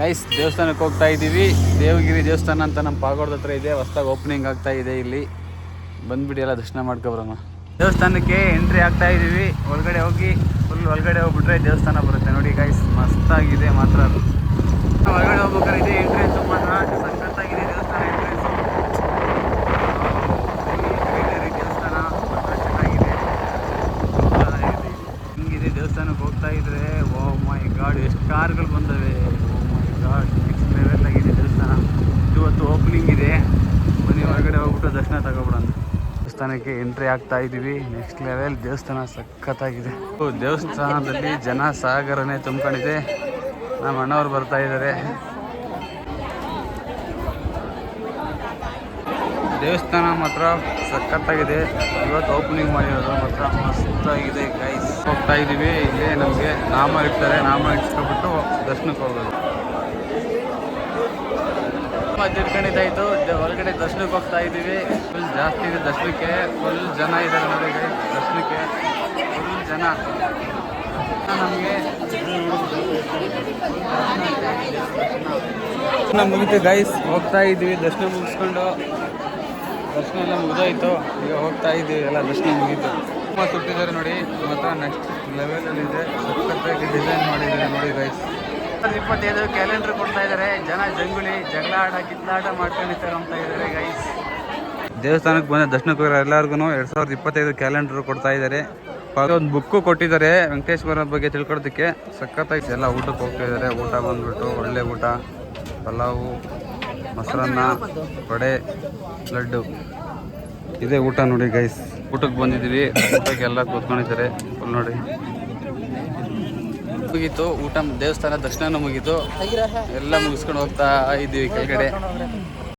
Guys ದೇವಸ್ಥಾನಕ್ಕೆ ಹೋಗ್ತಾ ಇದ್ದೀವಿ. ದೇವಗಿರಿ ದೇವಸ್ಥಾನ ಅಂತ ನಮ್ಮ ಪಾಗೋಡ್ದ ಹತ್ರ ಇದೆ. ಹೊಸ್ದಾಗಿ ಓಪನಿಂಗ್ ಆಗ್ತಾ ಇದೆ ಇಲ್ಲಿ. ಬಂದ್ಬಿಡಿ ಎಲ್ಲ ದರ್ಶನ ಮಾಡ್ಕೋಬ್ರಮ್ಮ ದೇವಸ್ಥಾನಕ್ಕೆ ಎಂಟ್ರಿ ಆಗ್ತಾ ಇದ್ದೀವಿ. ಒಳಗಡೆ ಹೋಗಿ ಫುಲ್ ಒಳಗಡೆ ಹೋಗ್ಬಿಟ್ರೆ ದೇವಸ್ಥಾನ ಬರುತ್ತೆ. ನೋಡಿ ಗೈಸ್ ಮಸ್ತಾಗಿದೆ ಮಾತ್ರ. ಒಳಗಡೆ ಹೋಗ್ಬೇಕಾದ್ರೆ ಇದೆ ಎಂಟ್ರೆನ್ಸ್ ಮಾತ್ರ. ಸಖತ್ತಾಗಿದೆ ದೇವಸ್ಥಾನ ಎಂಟ್ರೆನ್ಸ್ ದೇವಸ್ಥಾನ. ಮಾತ್ರ ಚೆನ್ನಾಗಿದೆ. ಹಿಂಗಿದೆ ದೇವಸ್ಥಾನಕ್ಕೆ ಹೋಗ್ತಾ ಇದ್ರೆ ಓ ಮೈ ಗಾಡ್ ಎಷ್ಟು ಕಾರ್ಗಳು ಬಂದವೆ. ಗಾಡ್ ನೆಕ್ಸ್ಟ್ ಲೆವೆಲ್ ಆಗಿದೆ ದೇವಸ್ಥಾನ. ಇವತ್ತು ಓಪನಿಂಗ್ ಇದೆ. ಬನ್ನಿ, ಹೊರಗಡೆ ಹೋಗ್ಬಿಟ್ಟು ದರ್ಶನ ತಗೊಬಿಡೋಣ. ದೇವಸ್ಥಾನಕ್ಕೆ ಎಂಟ್ರಿ ಆಗ್ತಾ ಇದ್ದೀವಿ. ನೆಕ್ಸ್ಟ್ ಲೆವೆಲ್ ದೇವಸ್ಥಾನ ಸಖತ್ತಾಗಿದೆ. ದೇವಸ್ಥಾನದಲ್ಲಿ ಜನ ಸಾಗರನೇ ತುಂಬಿಕೊಂಡಿದೆ. ನಮ್ಮ ಅಣ್ಣವ್ರು ಬರ್ತಾ ಇದ್ದಾರೆ. ದೇವಸ್ಥಾನ ಮಾತ್ರ ಸಖತ್ತಾಗಿದೆ. ಇವತ್ತು ಓಪನಿಂಗ್ ಮಾಡಿರೋದು ಮಾತ್ರ ಮಸ್ತಾಗಿದೆ ಗೈಸ್ ಹೋಗ್ತಾ ಇದ್ದೀವಿ. ಇಲ್ಲೇ ನಮಗೆ ನಾಮ ಇಡ್ತಾರೆ. ನಾಮ ಇಟ್ಸ್ಕೊಬಿಟ್ಟು ದರ್ಶನಕ್ಕೆ ಹೋಗೋದು. ತಿಳ್ಕೊಂಡಿದ್ದಾಯ್ತು ಒಳಗಡೆ ದರ್ಶನಕ್ಕೆ ಹೋಗ್ತಾ ಇದ್ದೀವಿ. ಫುಲ್ ಜಾಸ್ತಿ ಇದೆ ದರ್ಶನಕ್ಕೆ. ಫುಲ್ ಜನ ಇದ್ದಾರೆ ನೋಡಿ ದರ್ಶನಕ್ಕೆ. ಫುಲ್ ಜನ. ನಮಗೆ ಮುಗಿತು ಗೈಸ್ ಹೋಗ್ತಾ ಇದ್ದೀವಿ. ದರ್ಶನ ಮುಗಿಸ್ಕೊಂಡು. ದರ್ಶನ ಎಲ್ಲ ಮುಗಿದೋಯ್ತು. ಈಗ ಹೋಗ್ತಾ ಇದ್ದೀವಿ. ಎಲ್ಲ ದರ್ಶನ ಮುಗೀತು. ತುಂಬ ಸುಟ್ಟಿದ್ದಾರೆ ನೋಡಿ. ಮಾತ್ರ ನೆಕ್ಸ್ಟ್ ಲೆವೆಲಲ್ಲಿ ಇದೆ. ಸಖತ್ತಾಗಿ ಡಿಸೈನ್ ಮಾಡಿದ್ದಾರೆ ನೋಡಿ ಗೈಸ್ ಇಪ್ಪತ್ತೈದು ಕ್ಯಾಲೆಂಡರ್ ಕೊಡ್ತಾ ಇದ್ದಾರೆ. ಜನ ಜಂಗುಳಿ, ಜಗಳ ಆಟ ಮಾಡ್ಕೊಂಡಿರ್ತಾರೆ ಅಂತ ಇದ್ದಾರೆ ಗೈಸ್ ದೇವಸ್ಥಾನಕ್ಕೆ ಬಂದ ದರ್ಶನಕ್ಕೆ ಹೋಗಿರೋ ಎಲ್ಲರಿಗೂ ಎರಡು ಸಾವಿರದ ಇಪ್ಪತ್ತೈದು ಕ್ಯಾಲೆಂಡರ್ ಕೊಡ್ತಾ ಇದ್ದಾರೆ. ಒಂದು ಬುಕ್ಕು ಕೊಟ್ಟಿದ್ದಾರೆ ವೆಂಕಟೇಶ್ವರ ಬಗ್ಗೆ ತಿಳ್ಕೊಡೋದಕ್ಕೆ ಸಖತ್ತಾಗಿ ಎಲ್ಲ ಊಟಕ್ಕೆ ಹೋಗ್ತಾ ಇದ್ದಾರೆ. ಊಟ ಬಂದ್ಬಿಟ್ಟು ಒಳ್ಳೆ ಊಟ, ಪಲಾವು, ಮೊಸರನ್ನ, ವಡೆ, ಲಡ್ಡು. ಇದೇ ಊಟ ನೋಡಿ ಗೈಸ್ ಊಟಕ್ಕೆ ಬಂದಿದ್ದೀವಿ. ಊಟಕ್ಕೆ ಎಲ್ಲ ಕೂತ್ಕೊಂಡಿದ್ದಾರೆ. ಫುಲ್ ನೋಡಿ. ಮುಗೀತು ಊಟ ದೇವಸ್ಥಾನ ದರ್ಶನ ಮುಗೀತು ಎಲ್ಲ ಮುಗಿಸ್ಕೊಂಡು ಹೋಗ್ತಾ ಇದ್ದೀವಿ ಕೆಳಗಡೆ.